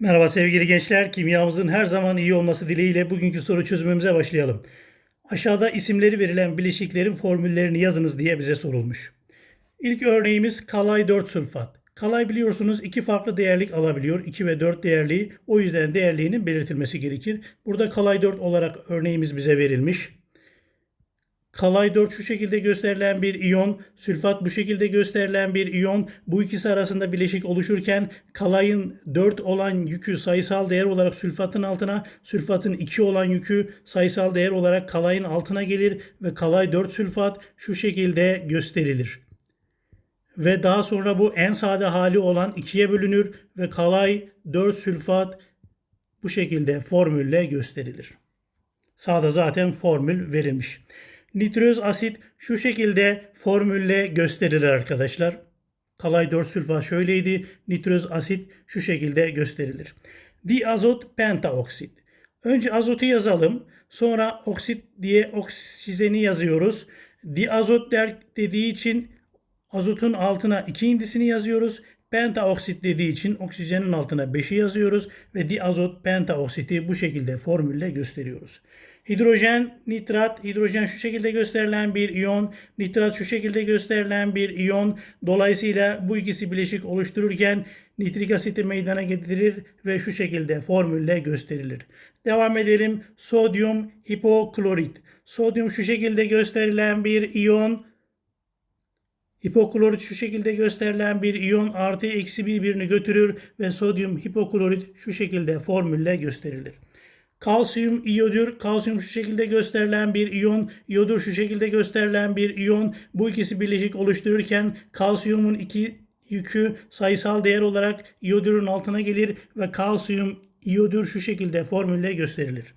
Merhaba sevgili gençler. Kimyamızın her zaman iyi olması dileğiyle bugünkü soru çözümümüze başlayalım. Aşağıda isimleri verilen bileşiklerin formüllerini yazınız diye bize sorulmuş. İlk örneğimiz kalay 4 sülfat. Kalay biliyorsunuz iki farklı değerlik alabiliyor. 2 ve 4 değerliği. O yüzden değerliğinin belirtilmesi gerekir. Burada kalay 4 olarak örneğimiz bize verilmiş. Kalay 4 şu şekilde gösterilen bir iyon, sülfat bu şekilde gösterilen bir iyon. Bu ikisi arasında bileşik oluşurken kalayın 4 olan yükü sayısal değer olarak sülfatın altına, sülfatın 2 olan yükü sayısal değer olarak kalayın altına gelir ve kalay 4 sülfat şu şekilde gösterilir. Ve daha sonra bu en sade hali olan ikiye bölünür ve kalay 4 sülfat bu şekilde formülle gösterilir. Sağda zaten formül verilmiş. Nitröz asit şu şekilde formülle gösterilir arkadaşlar. Kalay 4 sülfat şöyleydi. Nitröz asit şu şekilde gösterilir. Diazot pentaoksit. Önce azotu yazalım. Sonra oksit diye oksijeni yazıyoruz. Diazot der dediği için azotun altına 2 indisini yazıyoruz. Pentaoksit dediği için oksijenin altına 5'i yazıyoruz ve diazot pentaoksiti bu şekilde formülle gösteriyoruz. Hidrojen, nitrat, hidrojen şu şekilde gösterilen bir iyon, nitrat şu şekilde gösterilen bir iyon. Dolayısıyla bu ikisi bileşik oluştururken nitrik asiti meydana getirir ve şu şekilde formülle gösterilir. Devam edelim. Sodyum hipoklorit. Sodyum şu şekilde gösterilen bir iyon. Hipoklorit şu şekilde gösterilen bir iyon artı eksi birbirini götürür ve sodyum hipoklorit şu şekilde formülle gösterilir. Kalsiyum iyodür. Kalsiyum şu şekilde gösterilen bir iyon. İyodur şu şekilde gösterilen bir iyon. Bu ikisi birleşik oluştururken kalsiyumun iki yükü sayısal değer olarak iyodürün altına gelir ve kalsiyum iyodür şu şekilde formülle gösterilir.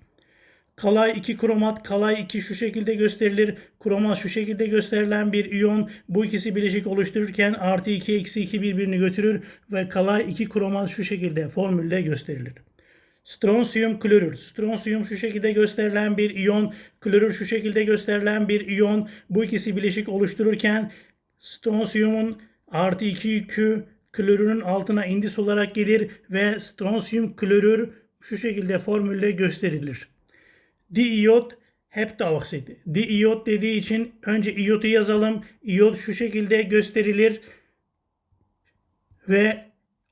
Kalay 2 kromat, kalay 2 şu şekilde gösterilir. Kromat şu şekilde gösterilen bir iyon. Bu ikisi bileşik oluştururken artı 2 eksi 2 birbirini götürür ve kalay 2 kromat şu şekilde formülle gösterilir. Stronsiyum klorür. Stronsiyum şu şekilde gösterilen bir iyon. Klorür şu şekilde gösterilen bir iyon. Bu ikisi bileşik oluştururken stronsiyumun artı 2 yükü klorürün altına indis olarak gelir ve stronsiyum klorür şu şekilde formülle gösterilir. Diiyot heptaoksit. Diiyot dediği için önce iyotu yazalım. İyot şu şekilde gösterilir ve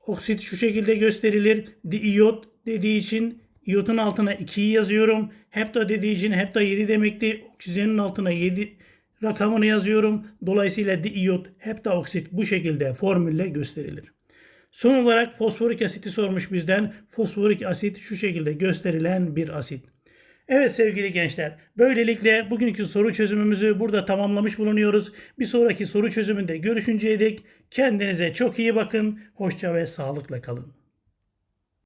oksit şu şekilde gösterilir. Diiyot dediği için iyotun altına 2'yi yazıyorum. Hepta dediği için hepta 7 demekti. Oksijenin altına 7 rakamını yazıyorum. Dolayısıyla diiyot heptaoksit bu şekilde formülle gösterilir. Son olarak fosforik asiti sormuş bizden. Fosforik asit şu şekilde gösterilen bir asit. Evet sevgili gençler, böylelikle bugünkü soru çözümümüzü burada tamamlamış bulunuyoruz. Bir sonraki soru çözümünde görüşünceye dek kendinize çok iyi bakın, hoşça ve sağlıkla kalın.